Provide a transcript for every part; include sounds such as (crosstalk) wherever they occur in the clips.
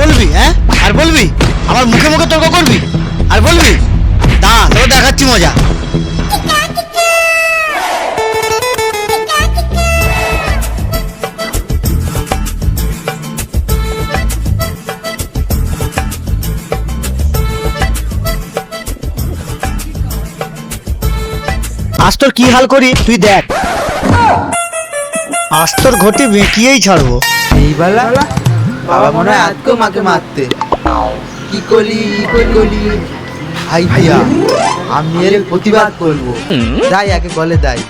বলবি হ্যাঁ? আর বলবি? আমার মুখে মুখে তর্ক করবি? আর বলবি? দাঁড়া, তোকে দেখাচ্ছি মজা। আজ তোর কি হাল করি? তুই দেখ। আজ তোর ঘটি বেঁকিয়েই ছাড়বো। এই বেলা? বাবা মনে হয় আজকেও মাকে মারতে। কি করি কি করলি ভাই ভাইয়া আমি এর প্রতিবাদ করব। যাই আগে বলে দেয়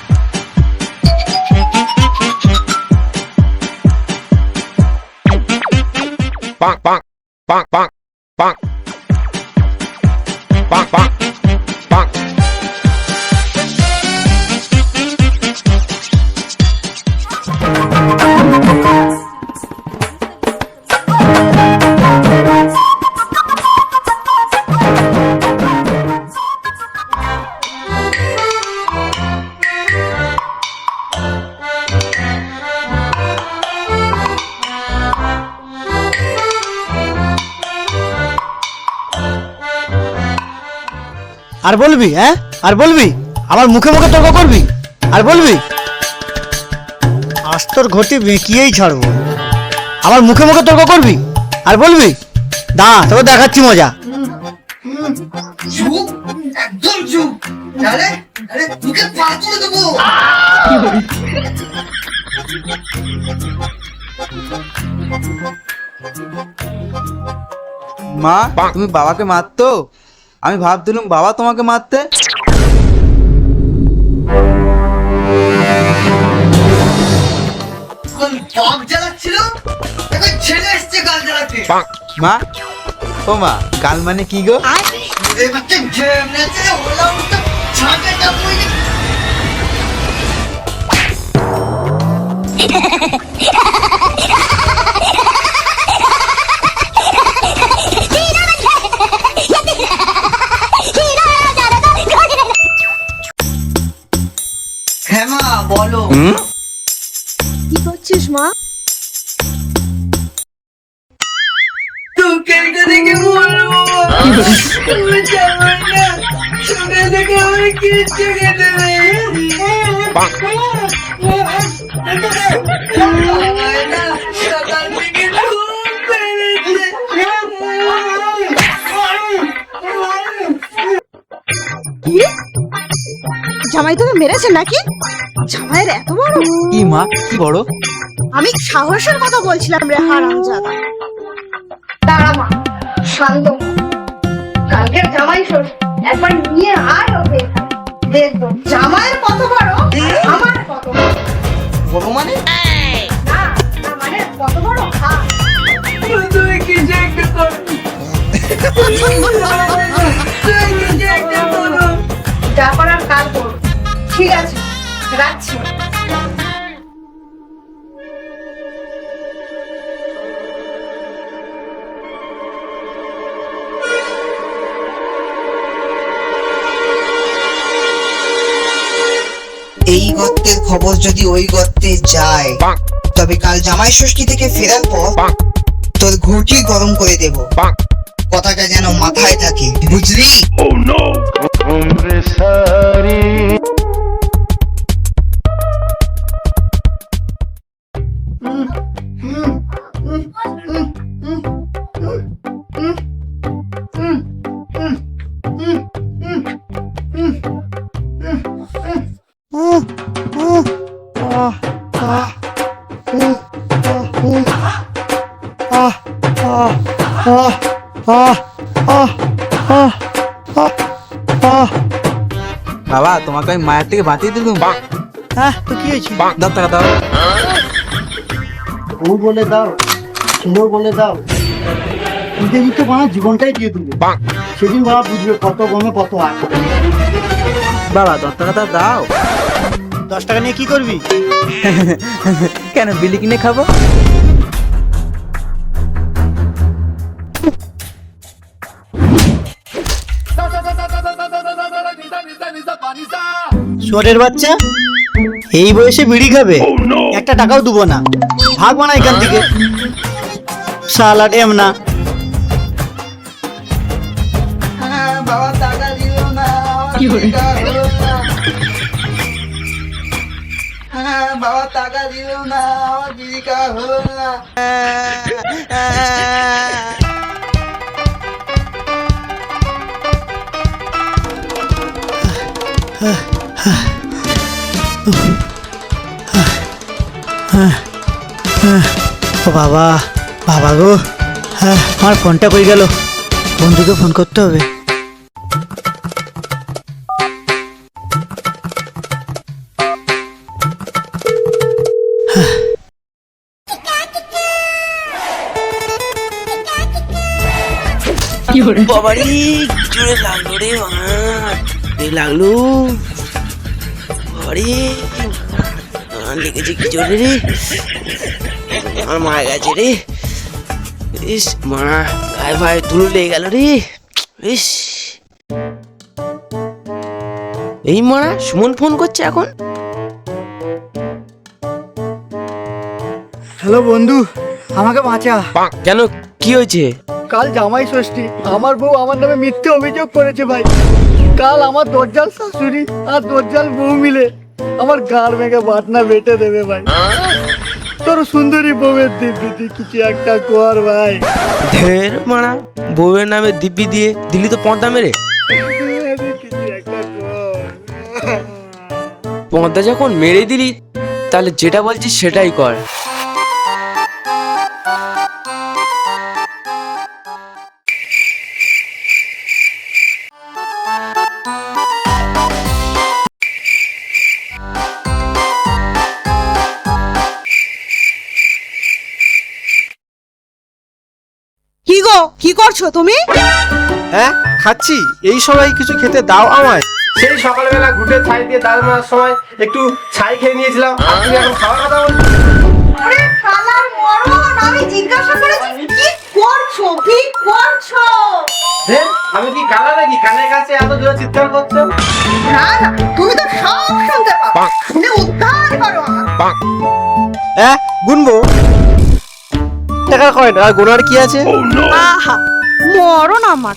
পাক পাক bonk. Bonk, আর বলবি হ্যাঁ? আর বলবি? আমার মুখে মুখে তর্ক করবি? আর বলবি? আজ তোর ঘটি বেঁকিয়েই ছাড়বো। আমার মুখে মুখে তর্ক করবি? আর বলবি? দাঁড়া তোকে দেখাচ্ছি মজা। মা তুমি বাবাকে মারতো? আমি ভাবছিলাম বাবা তোমাকে মারতে. মা? ও মা কাল মানে কি গো? (laughs) জামাই তোকে মেরেছে নাকি? জামাইয়ের এত বড়? কি মা কি বড়? আমি সাহসের কথা বলছিলাম রে হারামজাদা। দাঁড়া মা শান্ত। কালকের জামাই ষষ্ঠী একবার নিয়ে আয় ওকে। দেখব। জামাইয়ের কত বড়? বড় মানে? না না মানে (laughs) খবর যদি ওই গর্তে যায় তবে কাল জামাই ষষ্ঠী থেকে ফেরার পর তোর ঘুটি গরম করে দেব. কথাটা যেন মাথায় থাকে বুঝলি? তোমাকে আমি মায়ের থেকে বাঁচিয়ে দিলুম। হ্যাঁ তো কি হয়েছে? দাও টাকা দাও। ও বলে দাও ছেলেও বলে দাও। দিতে দিতে বাবা জীবনটাই দিয়ে দিবে. সেদিন বাবা বুঝবে কত গমে কত আয় বাবা দশ টাকা দাও দাও। দশ টাকা নিয়ে কি করবি? কেন বিলি কিনে খাব? শুয়ারের বাচ্চা? এই বয়সে বিড়ি খাবে? Oh, একটা টাকাও দেবো না। ভাগ না এখান থেকে। সালাড এম না। বাবা টাকা দিল না আমার জীবিকা হলো? না ও বাবা বাবা গো। হ্যাঁ আমার ফোনটা কই গেল? বন্ধুকে ফোন করতে হবে। বাবারি জোরে লাগল রে মা লাগল। বাবারি লেগেছে কি জোরে রে। আমার মা গেছে রে। ইস মা গায়ে ভাই তুলো লেগে গেল রে। ইস। এই মারা সুমন ফোন করছে এখন? হ্যালো বন্ধু আমাকে বাঁচা। কেন? কি হয়েছে? কাল জামাই ষষ্ঠী আমার বউ আমার নামে মিথ্যে অভিযোগ করেছে ভাই। কাল আমার দরজাল শাশুড়ি আর দরজাল বউ মিলে। আমার গার মেঘে বাটনা বেটে দেবে ভাই। তোর সুন্দরী বউয়ের দিব্যি কিছু একটা কর ভাই। ঢের মারা, বউয়ের নামে দিব্যি দিয়ে দিলি তো পর্দা মেরে। পর্দা যখন মেরে দিলি, তাহলে যেটা বলছিস সেটাই কর। করছ তুমি? হ্যাঁ খাচ্ছি। এই সময় কিছু খেতে দাও আমায়। সেই সকালবেলা ঘুটে ছাই দিয়ে ডাল মারার সময় একটু ছাই খেয়ে নিয়েছিলাম। আর তুমি এখন খাওয়ার কথা বলছো। ওরে কালার মরণ আমি জিজ্ঞাসা করেছি কি করছ? কি করছ? হ্যাঁ আমি কি কানা নাকি? কানের কাছে এত জোরে চিৎকার করছ? না না তুমি তো সব শুনতে পাও। উদ্ধার করো। হ্যাঁ গুনবো। কয়েন আর গোনার কি আছে? আহা মরণ আমার।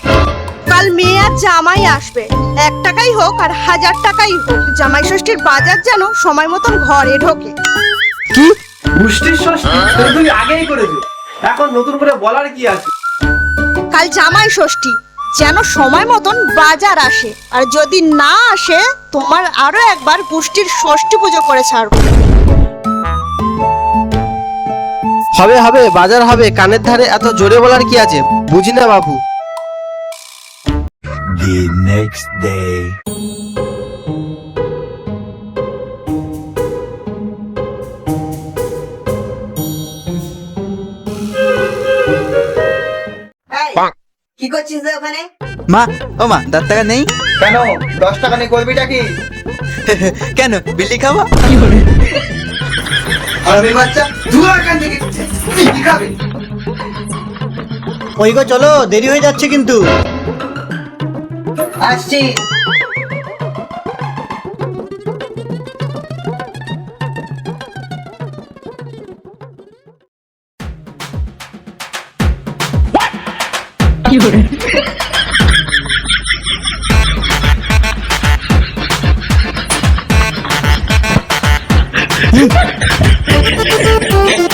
কাল মেয়ে আর জামাই আসবে। এক টাকাই হোক আর হাজার টাকাই হোক। জামাই ষষ্ঠীর বাজার যেন সময় মতন ঘরে ঢোকে। কি? পুষ্টির ষষ্ঠী? তো তুমি আগেই করেছ এখন নতুন করে বলার কি আছে? কাল জামাই ষষ্ঠী। যেন সময় মতন বাজার আসে। আর যদি না আসে তোমার আরও একবার পুষ্টির ষষ্ঠী পুজো করে ছাড়বো। হবে হবে বাজার হবে কানের ধারে এত জোরে বলার কি আছে? বুঝি না বাবু। Bonk, কি করছিস রে ওখানে? মা ও মা দশ টাকা নেই? কেন? দশ টাকা নিয়ে করবিটা কি? (laughs) কেন বিলি খাব? (laughs) আমি বাচ্চা ধুয়া এখান থেকে খাবে? ওই গো চলো দেরি হয়ে যাচ্ছে কিন্তু। আসছি। Ha ha ha ha!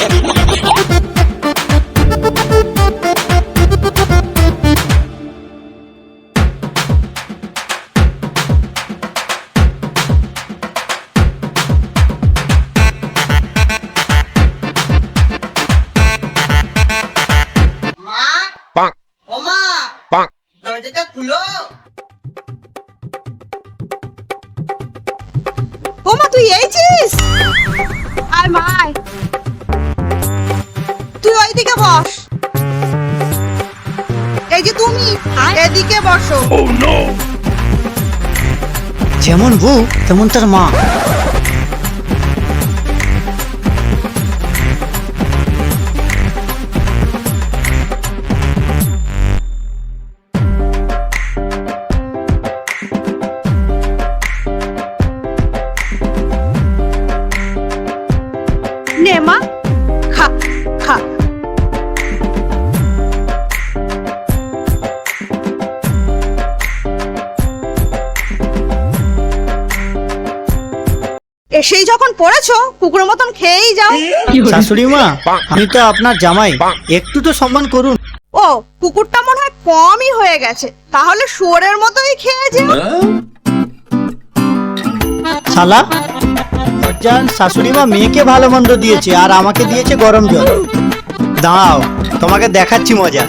এদিকে বসো। যেমন বউ তেমন তার মা। এসেই যখন পড়েছো কুকুরের মতন খেয়েই যাও। শাশুড়ি মা আমি তো আপনার জামাই। একটু তো সম্মান করুন। ও কুকুরটা মনে হয় কমই হয়ে গেছে। তাহলে শুয়োরের মতোই খেয়ে যাও। শালা লজ্জার শাশুড়ি মা মেয়েকে ভালো মন্দ দিয়েছে আর আমাকে দিয়েছে গরম জল। দাও তোমাকে দেখাচ্ছি মজা।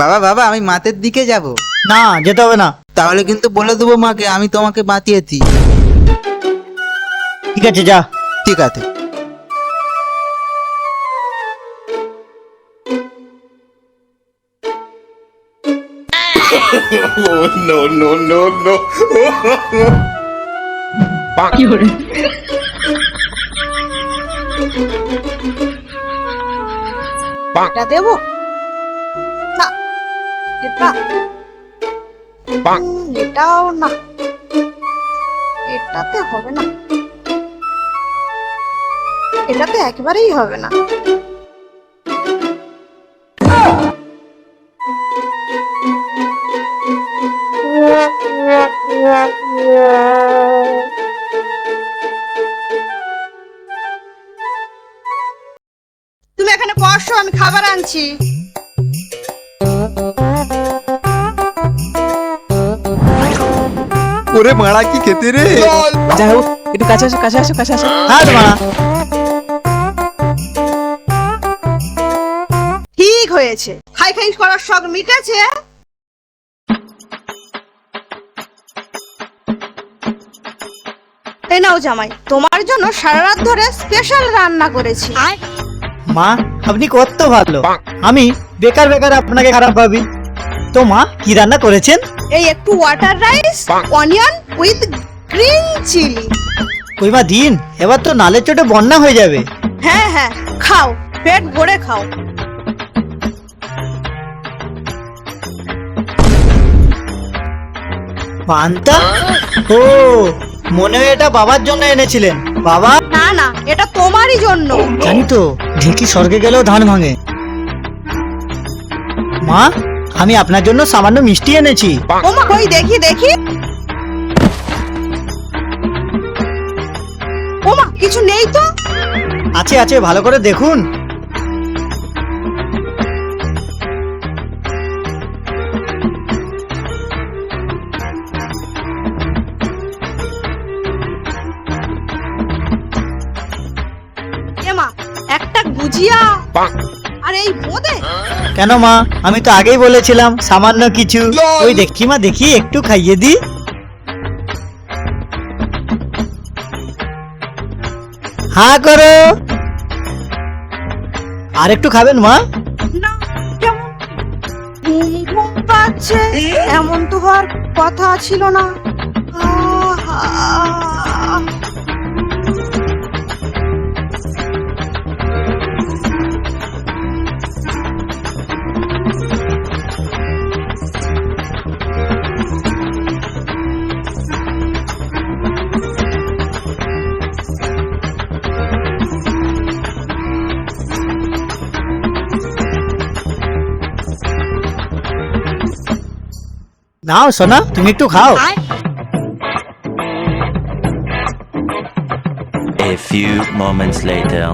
বাবা বাবা আমি মাতের দিকে যাব। না যেতে হবে না। তাহলে কিন্তু বলে দেবো মাকে আমি তোমাকে বাঁচিয়েছি ঠিক আছে যা। ঠিক আছে। এটা দেবো? না এটা। এটাও না। এটাতে হবে না। এটাতে একেবারেই হবে না। তুমি এখানে বসো আমি খাবার আনছি। ওরে মারা কি খেতে রে? যাই হোক একটু কাছে আসো কাছে আসো কাছে আসো। হাত মা। ঠিক হয়েছে। খাই খাই করার শখ মিটেছে। এই নাও জামাই তোমার জন্য সারা রাত ধরে স্পেশাল রান্না করেছি। মা আপনি কত ভালো। আমি বেকার বেকার আপনাকে খারাপ ভাবি। তো মা কি রান্না করেছেন? এই একটু water rice onion with green chilli মা দিন এবার তো নালের চোটে বন্যা হয়ে যাবে। হ্যাঁ হ্যাঁ খাও পেট ভরে খাও। পান্তা? ও মনে হয় এটা বাবার জন্য এনেছিলেন। বাবা? না না এটা তোমারই জন্য। জানি তো ঢেকি স্বর্গে গেলেও ধান ভাঙে। মা? আমি আপনার জন্য সামান্য মিষ্টি এনেছি। ওমা ওই দেখি দেখি। ওমা কিছু নেই তো? আছে আছে ভালো করে দেখুন। এমা একটা গুজিয়া। আর এই বোঁদে কেন মা? আমি তো আগেই বলেছিলাম সামান্য কিছু। ওই দেখি মা দেখি একটু খাইয়ে দি হ্যাঁ করো। আর একটু খাবেন মা? না কেমন? ঘুম ঘুম পাচ্ছে। এমন তো হওয়ার কথা ছিল না। আহা। নাও সোনা তুমি একটু খাও। A few moments later.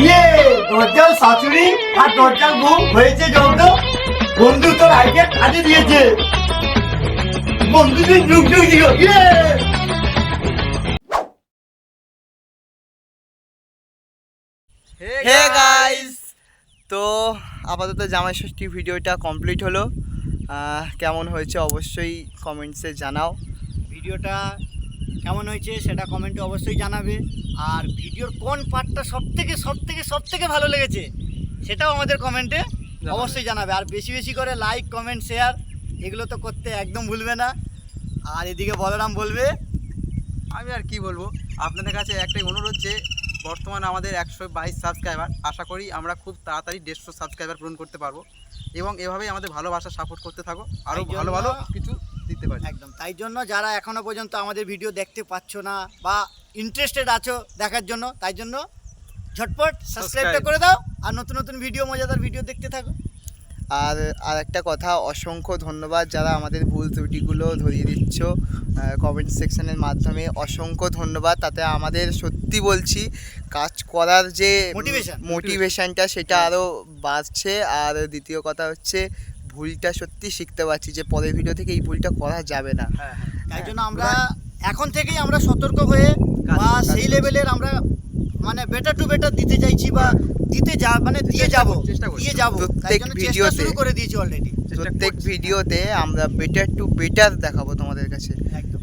ইয়ে দরজাল শাশুড়ি আর দরজাল বউ হয়েছে জব্দ। বন্ধু তোর আইডিয়া কাজে দিয়েছে। বন্ধুদের যুগ যুগ ইয়ে! হে গাইস তো আপাতত জামাই ষষ্ঠী ভিডিওটা কমপ্লিট হলো। কেমন হয়েছে অবশ্যই কমেন্টসে জানাও। ভিডিওটা কেমন হয়েছে সেটা কমেন্টে অবশ্যই জানাবে। আর ভিডিওর কোন পার্টটা সব থেকে সব থেকে সব থেকে ভালো লেগেছে সেটাও আমাদের কমেন্টে অবশ্যই জানাবে। আর বেশি বেশি করে লাইক কমেন্ট শেয়ার এগুলো তো করতে একদম ভুলবে না। আর এদিকে বলরাম বলবে আমি আর কি বলব? আপনাদের কাছে একটাই অনুরোধ যে বর্তমানে আমাদের একশো বাইশ সাবস্ক্রাইবার আশা করি আমরা খুব তাড়াতাড়ি দেড়শো সাবস্ক্রাইবার পূরণ করতে পারব। এবং এভাবেই আমাদের ভালোবাসা সাপোর্ট করতে থাকো। আরও ভালো ভালো কিছু দিতে পারি। একদম তাই জন্য যারা এখনও পর্যন্ত আমাদের ভিডিও দেখতে পাচ্ছ না বা ইন্টারেস্টেড আছো দেখার জন্য তাই জন্য ঝটপট সাবস্ক্রাইবটা করে দাও। আর নতুন নতুন ভিডিও মজাদার ভিডিও দেখতে থাকো। আর আর একটা কথা অসংখ্য ধন্যবাদ যারা আমাদের ভুল ত্রুটিগুলো ধরিয়ে দিচ্ছ কমেন্ট সেকশনের মাধ্যমে। অসংখ্য ধন্যবাদ তাতে আমাদের সত্যি বলছি কাজ করার যে. মোটিভেশনটা সেটা আরও বাড়ছে। আর দ্বিতীয় কথা হচ্ছে ভুলটা সত্যি শিখতে পারছি যে পরের ভিডিও থেকে এই ভুলটা করা যাবে না। তাই জন্য আমরা এখন থেকেই আমরা সতর্ক হয়ে বা সেই লেভেলের আমরা মানে বেটার টু বেটার দিতে চাইছি বা দিতে যা মানে দিয়ে যাব। দিয়ে যাব। তাই প্রত্যেক জন্য ভিডিওতে- শুরু করে দিয়েছি অলরেডি প্রত্যেক ভিডিওতে আমরা বেটার টু বেটার দেখাবো তোমাদের কাছে।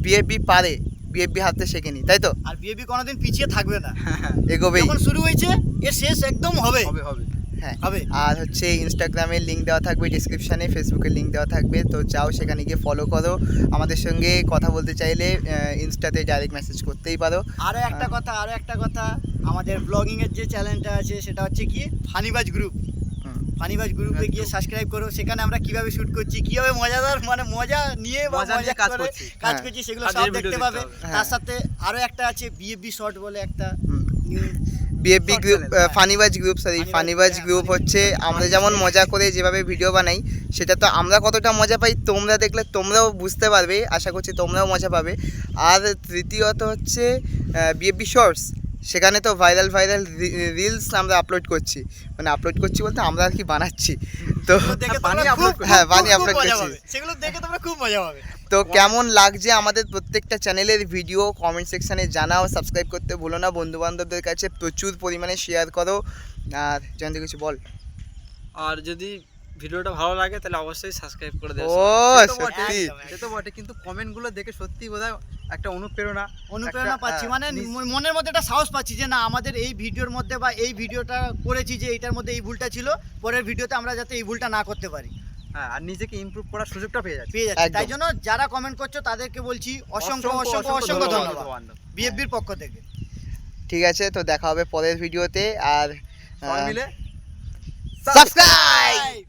বিএবি পারে বিএবি হাতে শেখেনি তাই তো? আর বিএবি কোনোদিন পিছিয়ে থাকবে না। (laughs) এগোবে যখন শুরু হয়েছে এ শেষ একদম হবে। হবে হবে। হ্যাঁ হবে? আর হচ্ছে ইনস্টাগ্রামের লিঙ্ক দেওয়া থাকবে ডিসক্রিপশানে ফেসবুকের লিঙ্ক দেওয়া থাকবে তো যাও সেখানে গিয়ে ফলো করো। আমাদের সঙ্গে কথা বলতে চাইলে ইনস্টাতে ডাইরেক্ট মেসেজ করতেই পারো। আরও একটা কথা আরও একটা কথা আমাদের ব্লগিংয়ের যে চ্যানেলটা আছে সেটা হচ্ছে কি? ফানিবাজ গ্রুপ। ফানিবাজ গ্রুপে গিয়ে সাবস্ক্রাইব করো সেখানে আমরা কীভাবে শুট করছি কীভাবে মজাদার মানে মজা নিয়ে বা মজা কাজ করে করছি। কাজ হ্যাঁ। করছি সেগুলো সব দেখতে পাবে। তার হ্যাঁ। সাথে আরও একটা আছে বিএফবি শর্ট বলে একটা। বিএফবি গ্রুপ হ্যাঁ। ফানিবাজ গ্রুপ সরি ফানিবাজ, হ্যাঁ, গ্রুপ হচ্ছে আমরা যেমন মজা করে যেভাবে ভিডিও বানাই সেটা তো আমরা কতটা মজা পাই তোমরা দেখলে তোমরাও বুঝতে পারবে আশা করছি তোমরাও মজা পাবে। আর তৃতীয়ত হচ্ছে বিএফবি শর্টস সেখানে তো ভাইরাল ভাইরাল রিলস আমরা আপলোড করছি। মানে আপলোড করছি বলতে আমরা আর কি বানাচ্ছি। তো হ্যাঁ বানিয়ে আপলোড করছি। সেগুলো দেখে তোমরা খুব মজা পাবে। তো কেমন লাগছে আমাদের প্রত্যেকটা চ্যানেলের ভিডিও কমেন্ট সেকশানে জানাও সাবস্ক্রাইব করতে ভুলো না। বন্ধু বান্ধবদের কাছে প্রচুর পরিমাণে শেয়ার করো। আর জয়ন্ত কিছু বল? আর যদি ভিডিওটা ভালো লাগে তাহলে অবশ্যই সাবস্ক্রাইব করে দেবে। ও তো বটে, সত্যি সে তো বটে। কিন্তু কমেন্টগুলো দেখে সত্যি বোধহয় একটা অনুপ্রেরণা অনুপ্রেরণা পাচ্ছি। মানে মনের মধ্যে একটা সাহস পাচ্ছি যে না আমাদের এই ভিডিওর মধ্যে বা এই ভিডিওটা করেছি যে এইটার মধ্যে এই ভুলটা ছিল পরের ভিডিওতে আমরা যাতে এই ভুলটা না করতে পারি। হ্যাঁ আর নিজেকে ইমপ্রুভ করার সুযোগটা পেয়ে যাচ্ছে। পেয়ে যাচ্ছে তাই জন্য যারা কমেন্ট করছ তাদেরকে বলছি অসংখ্য অসংখ্য অসংখ্য ধন্যবাদ। বিএফবির পক্ষ থেকে। ঠিক আছে তো দেখা হবে পরের ভিডিওতে আর মিলে সাবস্ক্রাইব